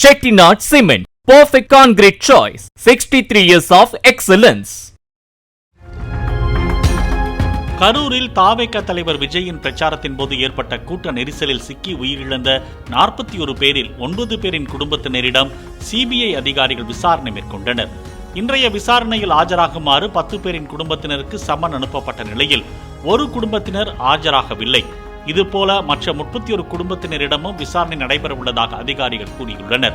Chettinad Cement, perfect concrete choice. 63 years of excellence. கரூரில் தாவேக தலைவர் விஜயின் பிரச்சாரத்தின் போது ஏற்பட்ட கூட்ட நெரிசலில் சிக்கி உயிரிழந்த நாற்பத்தி ஒரு பேரில் ஒன்பது பேரின் குடும்பத்தினரிடம் சிபிஐ அதிகாரிகள் விசாரணை மேற்கொண்டனர் இன்றைய விசாரணையில் ஆஜராகுமாறு பத்து பேரின் குடும்பத்தினருக்கு சம்மன் அனுப்பப்பட்ட நிலையில் ஒரு குடும்பத்தினர் ஆஜராகவில்லை இதுபோல மற்ற முப்பத்தி ஒரு குடும்பத்தினரிடமும் விசாரணை நடைபெற உள்ளதாக அதிகாரிகள் கூறியுள்ளனர்.